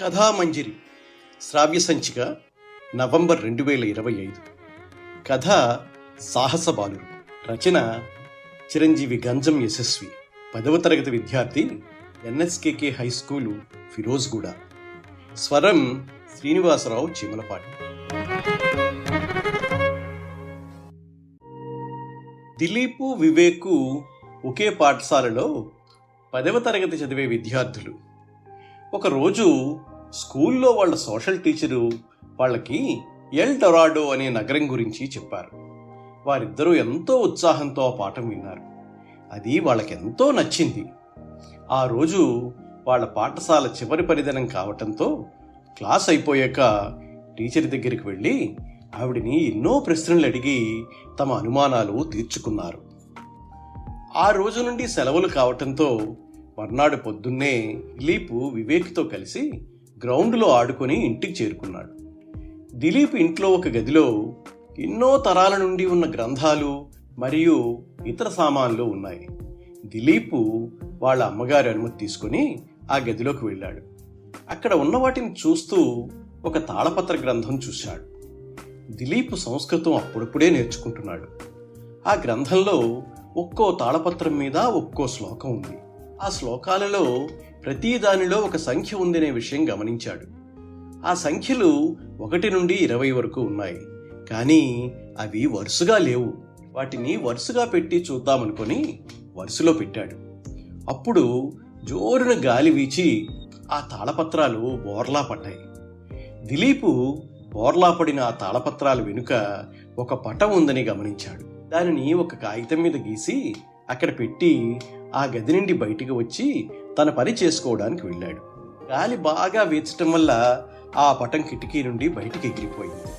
కథామంజరి. శ్రావ్య సంచిక నవంబర్ రెండు వేల ఇరవై ఐదు. కథ సాహసబాలురు రచన చిరంజీవి గంజం యశస్వి. పదవ తరగతి విద్యార్థి ఎన్ఎస్కేకే హై స్కూలు ఫిరోజ్గూడ. స్వరం శ్రీనివాసరావు చీమలపాటి. దిలీపు వివేకు ఒకే పాఠశాలలో పదవ తరగతి చదివే విద్యార్థులు. ఒకరోజు స్కూల్లో వాళ్ళ సోషల్ టీచరు వాళ్ళకి ఎల్ డొరాడో అనే నగరం గురించి చెప్పారు. వారిద్దరూ ఎంతో ఉత్సాహంతో ఆ పాఠం విన్నారు. అది వాళ్ళకెంతో నచ్చింది. ఆ రోజు వాళ్ళ పాఠశాల చివరి పరిధనం కావటంతో క్లాస్ అయిపోయాక టీచర్ దగ్గరికి వెళ్ళి ఆవిడని ఎన్నో ప్రశ్నలు అడిగి తమ అనుమానాలు తీర్చుకున్నారు. ఆ రోజు నుండి సెలవులు కావటంతో మర్నాడు పొద్దున్నే దిలీప్ వివేక్తో కలిసి గ్రౌండ్లో ఆడుకొని ఇంటికి చేరుకున్నాడు. దిలీప్ ఇంట్లో ఒక గదిలో ఎన్నో తరాల నుండి ఉన్న గ్రంథాలు మరియు ఇతర సామాన్లు ఉన్నాయి. దిలీప్ వాళ్ళ అమ్మగారి అనుమతి తీసుకొని ఆ గదిలోకి వెళ్ళాడు. అక్కడ ఉన్న వాటిని చూస్తూ ఒక తాళపత్ర గ్రంథం చూశాడు. దిలీప్ సంస్కృతం అప్పుడప్పుడే నేర్చుకుంటున్నాడు. ఆ గ్రంథంలో ఒక్కో తాళపత్రం మీద ఒక్కో శ్లోకం ఉంది. ఆ శ్లోకాలలో ప్రతి దానిలో ఒక సంఖ్య ఉందనే విషయం గమనించాడు. ఆ సంఖ్యలు ఒకటి నుండి ఇరవై వరకు ఉన్నాయి. కానీ అవి వరుసగా లేవు. వాటిని వరుసగా పెట్టి చూద్దామనుకొని వరుసలో పెట్టాడు. అప్పుడు జోరున గాలి వీచి ఆ తాళపత్రాలు బోర్లా పడ్డాయి. దిలీపు బోర్లా పడిన ఆ తాళపత్రాల వెనుక ఒక పటం ఉందని గమనించాడు. దానిని ఒక కాగితం మీద గీసి అక్కడ పెట్టి ఆ గది నుండి బయటికి వచ్చి తన పని చేసుకోవడానికి వెళ్ళాడు. గాలి బాగా వీచటం వల్ల ఆ పటం కిటికీ నుండి బయటికి ఎగిరిపోయింది.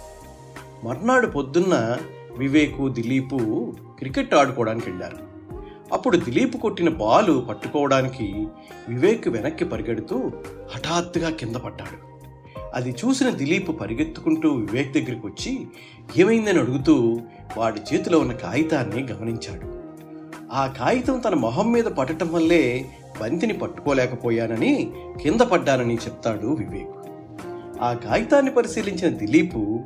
మర్నాడు పొద్దున్న వివేకు దిలీపు క్రికెట్ ఆడుకోవడానికి వెళ్ళారు. అప్పుడు దిలీప్ కొట్టిన బాలు పట్టుకోవడానికి వివేక్ వెనక్కి పరిగెడుతూ హఠాత్తుగా కింద పడ్డాడు. అది చూసిన దిలీప్ పరిగెత్తుకుంటూ వివేక్ దగ్గరికి వచ్చి ఏమైందని? అడుగుతూ వాడి చేతిలో ఉన్న కాగితాన్ని గమనించాడు. ఆ కాగితం తన మొహం మీద పడటం వల్లే బంతిని పట్టుకోలేకపోయానని కింద పడ్డానని చెప్తాడు వివేక్. ఆ కాగితాన్ని పరిశీలించిన దిలీపు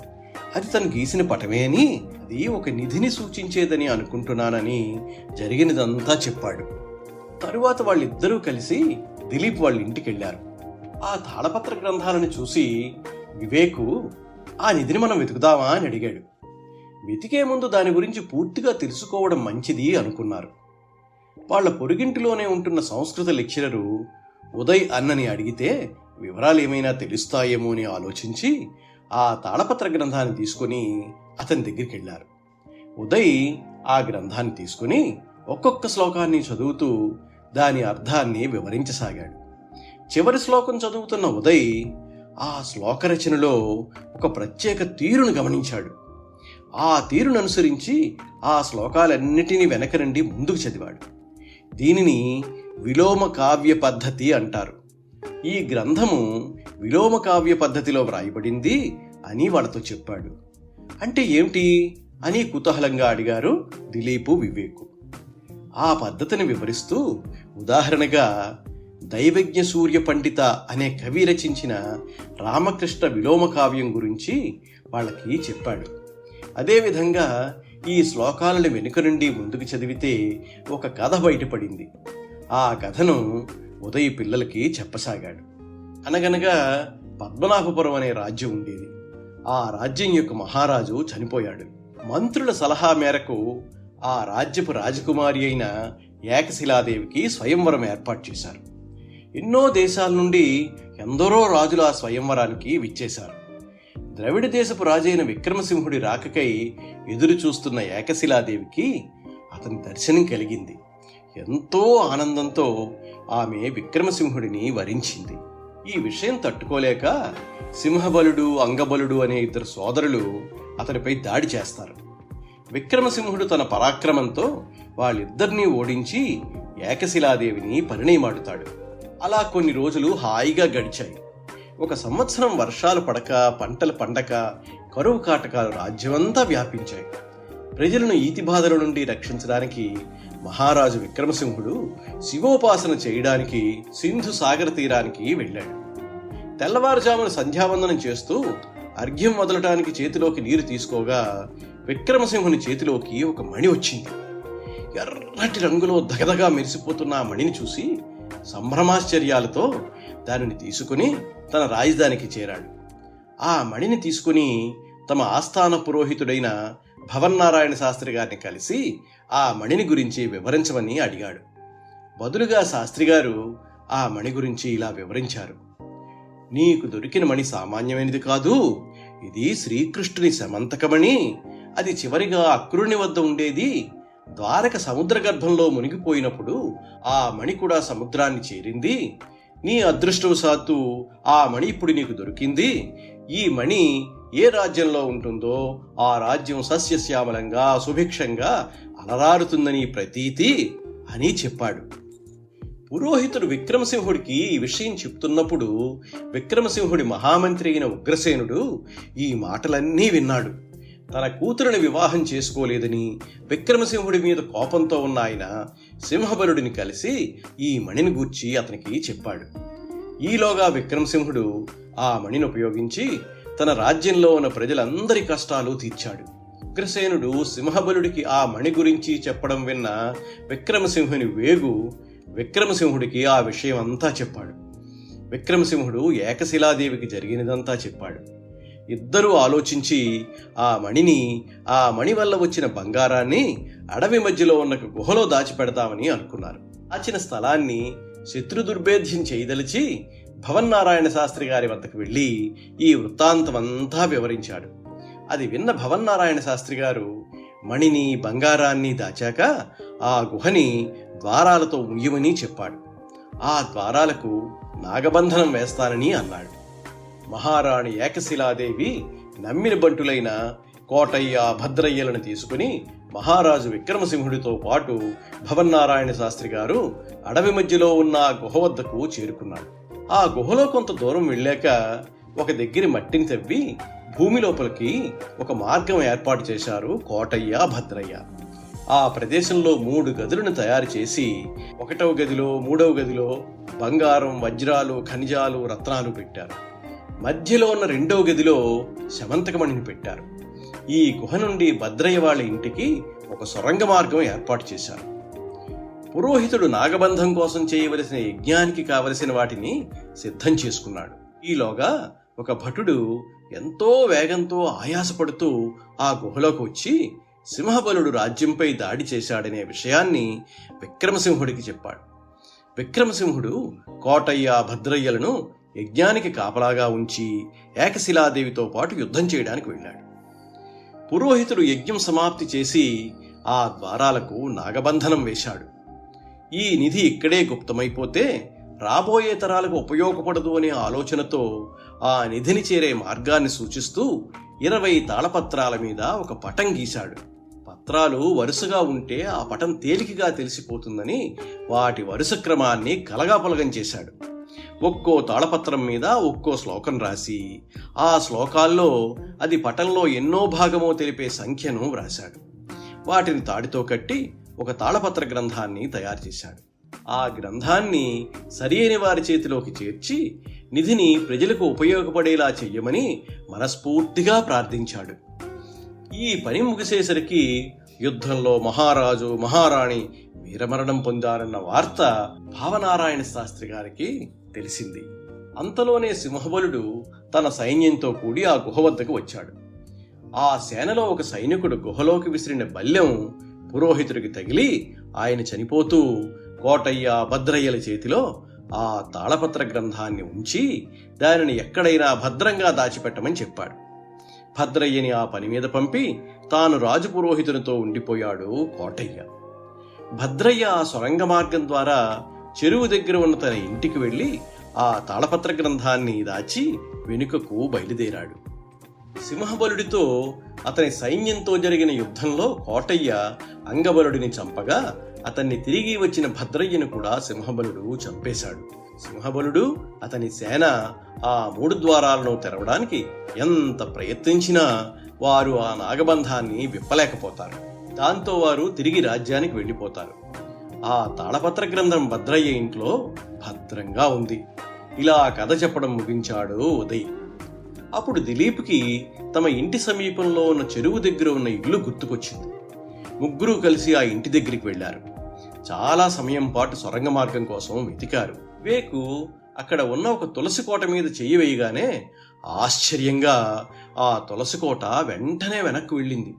అది తను గీసిన పటమే అని అది ఒక నిధిని సూచించేదని అనుకుంటున్నానని జరిగినదంతా చెప్పాడు. తరువాత వాళ్ళిద్దరూ కలిసి దిలీప్ వాళ్ళ ఇంటికి వెళ్ళారు ఆ తాళపత్ర గ్రంథాలను చూసి వివేకు ఆ నిధిని మనం వెతుకుదామా? అని అడిగాడు. వెతికే ముందు దాని గురించి పూర్తిగా తెలుసుకోవడం మంచిది అనుకున్నారు. వాళ్ళ పొరుగింటిలోనే ఉంటున్న సంస్కృత లెక్చరరు ఉదయ్ అన్నని అడిగితే వివరాలు ఏమైనా తెలుస్తాయేమో అని ఆలోచించి ఆ తాళపత్ర గ్రంథాన్ని తీసుకొని అతని దగ్గరికి వెళ్ళారు ఉదయ్ ఆ గ్రంథాన్ని తీసుకుని ఒక్కొక్క శ్లోకాన్ని చదువుతూ దాని అర్థాన్ని వివరించసాగాడు. చివరి శ్లోకం చదువుతున్న ఉదయ్ ఆ శ్లోక రచనలో ఒక ప్రత్యేక తీరును గమనించాడు. ఆ తీరును అనుసరించి ఆ శ్లోకాలన్నిటినీ వెనక నుండి ముందుకు చదివాడు. దీనిని విలోమ కావ్య పద్ధతి అంటారు. ఈ గ్రంథము విలోమ కావ్య పద్ధతిలో వ్రాయబడింది అని వాళ్ళతో చెప్పాడు. అంటే ఏమిటి? అని కుతూహలంగా అడిగారు దిలీపు వివేకు. ఆ పద్ధతిని వివరిస్తూ ఉదాహరణగా దైవజ్ఞ సూర్య పండిత అనే కవి రచించిన రామకృష్ణ విలోమ కావ్యం గురించి వాళ్ళకి చెప్పాడు. అదేవిధంగా ఈ శ్లోకాలను వెనుక నుండి ముందుకు చదివితే ఒక కథ బయటపడింది. ఆ కథను ఉదయ పిల్లలకి చెప్పసాగాడు. అనగనగా పద్మనాభపురం అనే రాజ్యం ఉండేది. ఆ రాజ్యం యొక్క మహారాజు చనిపోయాడు. మంత్రుల సలహా మేరకు ఆ రాజ్యపు రాజకుమారి అయిన ఏకశిలాదేవికి స్వయంవరం ఏర్పాటు చేశారు. ఎన్నో దేశాల నుండి ఎందరో రాజులు ఆ స్వయంవరానికి విచ్చేశారు. ద్రవిడ దేశపు రాజైన విక్రమసింహుడి రాకకై ఎదురు చూస్తున్న ఏకశిలాదేవికి అతని దర్శనం కలిగింది. ఎంతో ఆనందంతో ఆమె విక్రమసింహుడిని వరించింది. ఈ విషయం తట్టుకోలేక సింహబలుడు అంగబలుడు అనే ఇద్దరు సోదరులు అతనిపై దాడి చేస్తారు. విక్రమసింహుడు తన పరాక్రమంతో వాళ్ళిద్దరినీ ఓడించి ఏకశిలాదేవిని పరిణయమాడుతాడు. అలా కొన్ని రోజులు హాయిగా గడిచాయి. ఒక సంవత్సరం వర్షాలు పడక పంటలు పండక కరువు కాటకాలు రాజ్యమంతా వ్యాపించాయి. ప్రజలను ఈతి బాధల నుండి రక్షించడానికి మహారాజు విక్రమసింహుడు శివోపాసన చేయడానికి సింధు సాగర తీరానికి వెళ్ళాడు. తెల్లవారుజామున సంధ్యావందనం చేస్తూ అర్ఘ్యం వదలటానికి చేతిలోకి నీరు తీసుకోగా విక్రమసింహుని చేతిలోకి ఒక మణి వచ్చింది. ఎర్రటి రంగులో దగదగా మెరిసిపోతున్న ఆ మణిని చూసి సంభ్రమాశ్చర్యాలతో దానిని తీసుకుని తన రాజధానికి చేరాడు. ఆ మణిని తీసుకుని తమ ఆస్థాన పురోహితుడైన భవన్నారాయణ శాస్త్రి గారిని కలిసి ఆ మణిని గురించి వివరించమని అడిగాడు. బదులుగా శాస్త్రి గారు ఆ మణి గురించి ఇలా వివరించారు. నీకు దొరికిన మణి సామాన్యమైనది కాదు ఇది శ్రీకృష్ణుని సమంతకమణి అది చివరిగా అక్రుని వద్ద ఉండేది ద్వారక సముద్ర గర్భంలో మునిగిపోయినప్పుడు ఆ మణి కూడా సముద్రాన్ని చేరింది నీ అదృష్టవశాత్తు ఆ మణి ఇప్పుడు నీకు దొరికింది. ఈ మణి ఏ రాజ్యంలో ఉంటుందో ఆ రాజ్యం సస్యశ్యామలంగా సుభిక్షంగా అలరారుతుందని ప్రతీతి అని చెప్పాడు. పురోహితుడు విక్రమసింహుడికి ఈ విషయం చెప్తున్నప్పుడు విక్రమసింహుడి మహామంత్రి అయిన ఉగ్రసేనుడు ఈ మాటలన్నీ విన్నాడు. తన కూతురుని వివాహం చేసుకోలేదని విక్రమసింహుడి మీద కోపంతో ఉన్న ఆయన సింహబలుడిని కలిసి ఈ మణిని గూర్చి అతనికి చెప్పాడు. ఈలోగా విక్రమసింహుడు ఆ మణిని ఉపయోగించి తన రాజ్యంలో ఉన్న ప్రజలందరి కష్టాలు తీర్చాడు. ఉగ్రసేనుడు సింహబలుడికి ఆ మణి గురించి చెప్పడం విన్న విక్రమసింహుని వేగు విక్రమసింహుడికి ఆ విషయం అంతా చెప్పాడు. విక్రమసింహుడు ఏకశిలాదేవికి జరిగినదంతా చెప్పాడు. ఇద్దరూ ఆలోచించి ఆ మణిని ఆ మణి వల్ల వచ్చిన బంగారాన్ని అడవి మధ్యలో ఉన్న గుహలో దాచిపెడతామని అనుకున్నారు. దాచిన స్థలాన్ని శత్రుదుర్భేద్యం చేయదలిచి భవన్నారాయణ శాస్త్రి గారి వద్దకు వెళ్ళి ఈ వృత్తాంతమంతా వివరించాడు. అది విన్న భవన్నారాయణ శాస్త్రి గారు మణిని బంగారాన్ని దాచాక ఆ గుహని ద్వారాలతో ముయ్యమని చెప్పాడు. ఆ ద్వారాలకు నాగబంధనం వేస్తానని అన్నాడు. మహారాణి ఏకశిలాదేవి నమ్మిన బంటులైన కోటయ్య భద్రయ్యలను తీసుకుని మహారాజు విక్రమసింహుడితో పాటు భవన్నారాయణ శాస్త్రి గారు అడవి మధ్యలో ఉన్న గుహ వద్దకు చేరుకున్నాడు ఆ గుహలో కొంత దూరం వెళ్ళాక ఒక దగ్గర మట్టిని తవ్వి భూమి లోపలికి ఒక మార్గం ఏర్పాటు చేశారు కోటయ్య భద్రయ్య. ఆ ప్రదేశంలో మూడు గదులను తయారు చేసి ఒకటవ గదిలో మూడవ గదిలో బంగారం వజ్రాలు ఖనిజాలు రత్నాలు పెట్టారు. మధ్యలో ఉన్న రెండవ గదిలో శమంతకమణిని పెట్టారు. ఈ గుహ నుండి భద్రయ్య వాళ్ళ ఇంటికి ఒక సొరంగ మార్గం ఏర్పాటు చేశారు. పురోహితుడు నాగబంధం కోసం చేయవలసిన యజ్ఞానికి కావలసిన వాటిని సిద్ధం చేసుకున్నాడు. ఈలోగా ఒక భటుడు ఎంతో వేగంతో ఆయాసపడుతూ ఆ గుహలోకి వచ్చి సింహబలుడు రాజ్యంపై దాడి చేశాడనే విషయాన్ని విక్రమసింహుడికి చెప్పాడు. విక్రమసింహుడు కోటయ్య భద్రయ్యలను యజ్ఞానికి కాపలాగా ఉంచి ఏకశిలాదేవితో పాటు యుద్ధం చేయడానికి వెళ్ళాడు. పురోహితుడు యజ్ఞం సమాప్తి చేసి ఆ ద్వారాలకు నాగబంధనం వేశాడు. ఈ నిధి ఇక్కడే గుప్తమైపోతే రాబోయే తరాలకు ఉపయోగపడదు అనే ఆలోచనతో ఆ నిధిని చేరే మార్గాన్ని సూచిస్తూ ఇరవై తాళపత్రాల మీద ఒక పటం గీశాడు. పత్రాలు వరుసగా ఉంటే ఆ పటం తేలికగా తెలిసిపోతుందని వాటి వరుస క్రమాన్ని కలగాపలగం చేశాడు. ఒక్కో తాళపత్రం మీద ఒక్కో శ్లోకం రాసి ఆ శ్లోకాల్లో అది పటంలో ఎన్నో భాగమో తెలిపే సంఖ్యను వ్రాశాడు. వాటిని తాడితో కట్టి ఒక తాళపత్ర గ్రంథాన్ని తయారు చేశాడు. ఆ గ్రంథాన్ని సరియైన వారి చేతిలోకి చేర్చి నిధిని ప్రజలకు ఉపయోగపడేలా చెయ్యమని మనస్ఫూర్తిగా ప్రార్థించాడు. ఈ పని ముగిసేసరికి యుద్ధంలో మహారాజు మహారాణి వీరమరణం పొందారన్న వార్త భావనారాయణ శాస్త్రి గారికి తెలిసింది. అంతలోనే సింహబలుడు తన సైన్యంతో కూడి ఆ గుహ వద్దకు వచ్చాడు. ఆ సేనలో ఒక సైనికుడు గుహలోకి విసిరిన బల్యం పురోహితుడికి తగిలి ఆయన చనిపోతూ కోటయ్య భద్రయ్యల చేతిలో ఆ తాళపత్ర గ్రంథాన్ని ఉంచి దానిని ఎక్కడైనా భద్రంగా దాచిపెట్టమని చెప్పాడు. భద్రయ్యని ఆ పని మీద పంపి తాను రాజు పురోహితునితో ఉండిపోయాడు కోటయ్య. భద్రయ్య ఆ సొరంగ మార్గం ద్వారా చెరువు దగ్గర ఉన్న తన ఇంటికి వెళ్ళి ఆ తాళపత్ర గ్రంథాన్ని దాచి వెనుకకు బయలుదేరాడు. సింహబలుడితో అతని సైన్యంతో జరిగిన యుద్ధంలో కోటయ్య అంగబలుడిని చంపగా అతన్ని తిరిగి వచ్చిన భద్రయ్యను కూడా సింహబలుడు చంపేశాడు. సింహబలుడు అతని సేన ఆ మూడు ద్వారాలను తెరవడానికి ఎంత ప్రయత్నించినా వారు ఆ నాగబంధాన్ని విప్పలేకపోతారు. దాంతో వారు తిరిగి రాజ్యానికి వెళ్ళిపోతారు. ఆ తాళపత్ర గ్రంథం భద్రయ్య ఇంట్లో భద్రంగా ఉంది. ఇలా కథ చెప్పడం ముగించాడు ఉదయ్. అప్పుడు దిలీప్కి తమ ఇంటి సమీపంలో ఉన్న చెరువు దగ్గర ఉన్న ఇల్లు గుర్తుకొచ్చింది. ముగ్గురు కలిసి ఆ ఇంటి దగ్గరికి వెళ్ళారు చాలా సమయం పాటు సొరంగ మార్గం కోసం వెతికారు. వేకు అక్కడ ఉన్న ఒక తులసి కోట మీద చెయ్యి వేయగానే ఆశ్చర్యంగా ఆ తులసి కోట వెంటనే వెనక్కు వెళ్ళింది.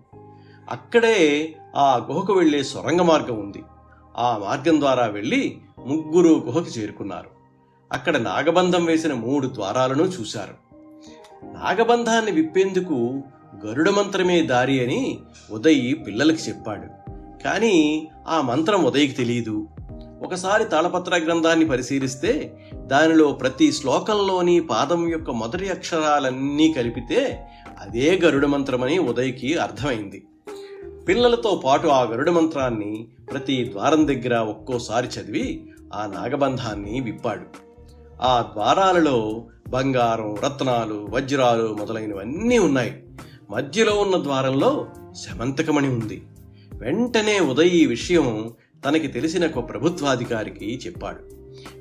అక్కడే ఆ గుహకు వెళ్ళే సొరంగ మార్గం ఉంది. ఆ మార్గం ద్వారా వెళ్ళి ముగ్గురు గుహకు చేరుకున్నారు. అక్కడ నాగబంధం వేసిన మూడు ద్వారాలను చూశారు. నాగబంధాన్ని విప్పేందుకు గరుడ మంత్రమే దారి అని ఉదయ్ పిల్లలకి చెప్పాడు. కానీ ఆ మంత్రం ఉదయ్కి తెలియదు ఒకసారి తాళపత్ర గ్రంథాన్ని పరిశీలిస్తే దానిలో ప్రతి శ్లోకంలోని పాదం యొక్క మొదటి అక్షరాలన్నీ కలిపితే అదే గరుడ మంత్రమని ఉదయ్కి అర్థమైంది. పిల్లలతో పాటు ఆ గరుడ మంత్రాన్ని ప్రతి ద్వారం దగ్గర ఒక్కోసారి చదివి ఆ నాగబంధాన్ని విప్పాడు. ఆ ద్వారాలలో బంగారం రత్నాలు వజ్రాలు మొదలైనవన్నీ ఉన్నాయి. మధ్యలో ఉన్న ద్వారంలో శమంతకమణి ఉంది. వెంటనే ఉదయ్ ఈ విషయం తనకి తెలిసిన ఒక ప్రభుత్వాధికారికి చెప్పాడు.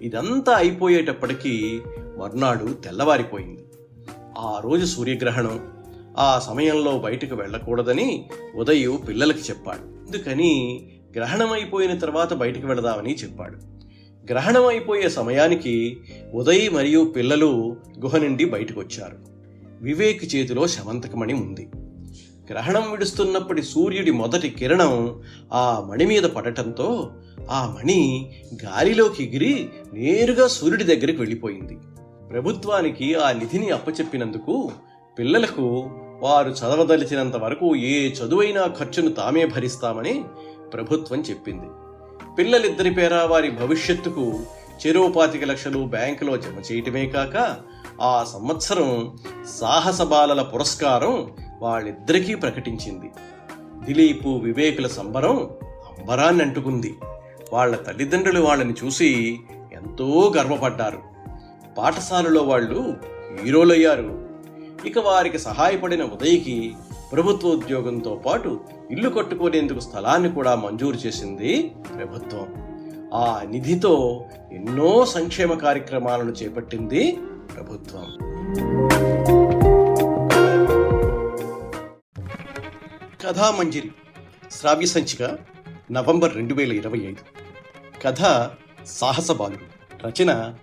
ఇదంతా అయిపోయేటప్పటికీ మర్నాడు తెల్లవారిపోయింది. ఆ రోజు సూర్యగ్రహణం. ఆ సమయంలో బయటకు వెళ్ళకూడదని ఉదయు పిల్లలకి చెప్పాడు. అందుకని గ్రహణం అయిపోయిన తర్వాత బయటకు వెళదామని చెప్పాడు. గ్రహణం అయిపోయే సమయానికి ఉదయ్ మరియు పిల్లలు గుహ నుండి బయటకు వచ్చారు వివేక్ చేతిలో శమంతకమణి ఉంది. గ్రహణం విడుస్తున్నప్పటి సూర్యుడి మొదటి కిరణం ఆ మణి మీద పడటంతో ఆ మణి గాలిలోకి ఎగిరి నేరుగా సూర్యుడి దగ్గరికి వెళ్ళిపోయింది. ప్రభుత్వానికి ఆ నిధిని అప్పచెప్పినందుకు పిల్లలకు వారు చదవదలిచినంత వరకు ఏ చదువైనా ఖర్చును తామే భరిస్తామని ప్రభుత్వం చెప్పింది. పిల్లలిద్దరి పేర వారి భవిష్యత్తుకు చెరువుపాతిక లక్షలు బ్యాంకులో జమ చేయటమే కాక ఆ సంవత్సరం సాహస బాలల పురస్కారం వాళ్ళిద్దరికీ ప్రకటించింది. దిలీపు వివేకుల సంబరం అంబరాన్ని అంటుకుంది. వాళ్ళ తల్లిదండ్రులు వాళ్ళని చూసి ఎంతో గర్వపడ్డారు. పాఠశాలలో వాళ్ళు హీరోలయ్యారు. ఇక వారికి సహాయపడిన ఉదయ్కి ప్రభుత్వ ఉద్యోగంతో పాటు ఇల్లు కట్టుకునేందుకు స్థలాన్ని కూడా మంజూరు చేసింది ప్రభుత్వం. ఆ నిధితో ఎన్నో సంక్షేమ కార్యక్రమాలను చేపట్టింది ప్రభుత్వం. కథామంజరి శ్రావ్య సంచిక నవంబర్ రెండు వేల ఇరవై ఐదు. కథ సాహస బాలుడు. రచన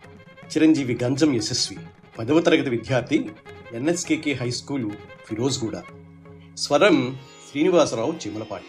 చిరంజీవి గంజం యశస్వి. పదవ తరగతి విద్యార్థి ఎన్ఎస్కేకే హై స్కూలు ఫిరోజ్గూడ. స్వరం శ్రీనివాసరావు చిమలపాటి.